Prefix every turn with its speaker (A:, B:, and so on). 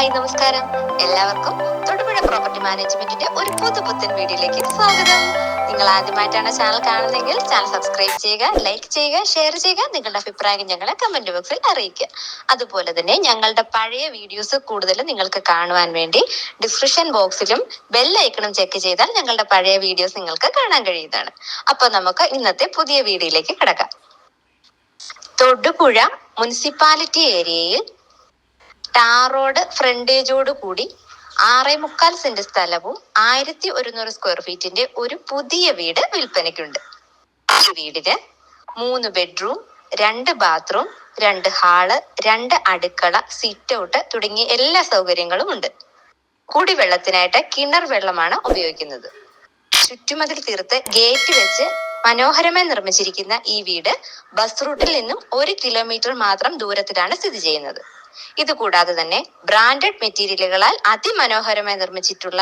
A: Hi നമസ്കാരം. എല്ലാവർക്കും Thodupuzha property മാനേജ്മെന്റിന്റെ ഒരു പുതു പുത്തൻ വീഡിയോയിലേക്ക് സ്വാഗതം. നിങ്ങൾ ആദ്യമായിട്ടാണ് ചാനൽ കാണുന്നതെങ്കിൽ ചാനൽ സബ്സ്ക്രൈബ് ചെയ്യുക ലൈക്ക് ചെയ്യുക ഷെയർ ചെയ്യുക നിങ്ങളുടെ അഭിപ്രായം ഞങ്ങളെ കമന്റ് ബോക്സിൽ അറിയിക്കുക. അതുപോലെ തന്നെ ഞങ്ങളുടെ പഴയ വീഡിയോസ് കൂടുതൽ നിങ്ങൾക്ക് കാണുവാൻ വേണ്ടി ഡിസ്ക്രിപ്ഷൻ ബോക്സിലും ബെൽ ഐക്കണും ചെക്ക് ചെയ്താൽ ഞങ്ങളുടെ പഴയ വീഡിയോസ് നിങ്ങൾക്ക് കാണാൻ കഴിയുന്നതാണ്. അപ്പൊ നമുക്ക് ഇന്നത്തെ പുതിയ വീഡിയോയിലേക്ക് കിടക്കാം. തൊടുപുഴ മുനിസിപ്പാലിറ്റി ഏരിയയിൽ ടാർ റോഡ് ഫ്രണ്ടേജോട് കൂടി ആറേ മുക്കാൽ സെന്റ് സ്ഥലവും ആയിരത്തി ഒരുന്നൂറ് സ്ക്വയർ ഫീറ്റിന്റെ ഒരു പുതിയ വീട് വിൽപ്പനയ്ക്കുണ്ട്. ഈ വീടിന് മൂന്ന് ബെഡ്റൂം രണ്ട് ബാത്റൂം രണ്ട് ഹാൾ രണ്ട് അടുക്കള സിറ്റ് ഔട്ട് തുടങ്ങിയ എല്ലാ സൗകര്യങ്ങളും ഉണ്ട്. കുടിവെള്ളത്തിനായിട്ട് കിണർ വെള്ളമാണ് ഉപയോഗിക്കുന്നത്. ചുറ്റുമതിൽ തീർത്ത് ഗേറ്റ് വെച്ച് മനോഹരമായി നിർമ്മിച്ചിരിക്കുന്ന ഈ വീട് ബസ് റൂട്ടിൽ നിന്നും ഒരു കിലോമീറ്റർ മാത്രം ദൂരത്തിലാണ് സ്ഥിതി ചെയ്യുന്നത്. ഇതുകൂടാതെ തന്നെ ബ്രാൻഡഡ് മെറ്റീരിയലുകളാൽ അതിമനോഹരമായി നിർമ്മിച്ചിട്ടുള്ള